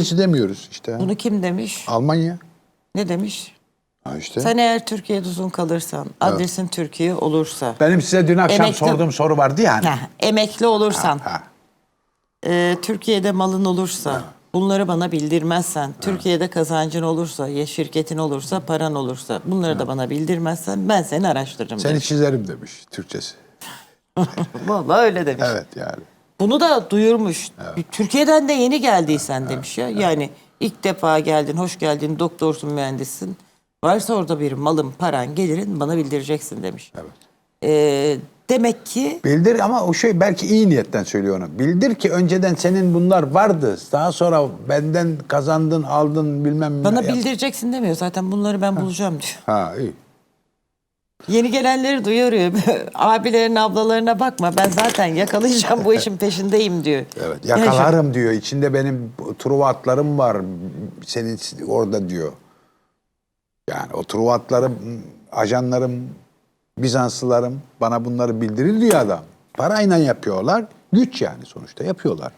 Biz demiyoruz işte. Bunu kim demiş? Almanya. Ne demiş? Ha işte. Sen eğer Türkiye'de uzun kalırsan, adresin Türkiye olursa, Benim size dün akşam Emekli- sorduğum soru vardı ya. hani. ha, emekli olursan, Ha. e, Türkiye'de malın olursa, bunları bana bildirmezsen, Türkiye'de kazancın olursa, ya şirketin olursa, paran olursa, bunları da bana bildirmezsen ben seni araştırırım Seni demiş. çizerim demiş Türkçesi. Vallahi öyle demiş. Evet yani. Bunu da duyurmuş. Türkiye'den de yeni geldiysen demiş ya. Yani ilk defa geldin, hoş geldin, doktorsun, mühendissin. Varsa orada bir malın, paran, gelirin bana bildireceksin demiş. Evet. Ee, demek ki Bildir ama o şey belki iyi niyetten söylüyor onu. Bildir ki önceden senin bunlar vardı. Daha sonra benden kazandın, aldın bilmem ne. bana bildireceksin demiyor. Zaten bunları ben bulacağım diyor. Ha iyi. Yeni gelenleri duyuruyor. Abilerin, ablalarına bakma. Ben zaten yakalayacağım bu işin peşindeyim diyor. Evet. Yakalarım diyor. İçinde benim truva atlarım var. Senin orada diyor. Yani o truva atlarım, ajanlarım, Bizanslılarım bana bunları bildirir diyor adam. Parayla yapıyorlar. Güç yani sonuçta yapıyorlar.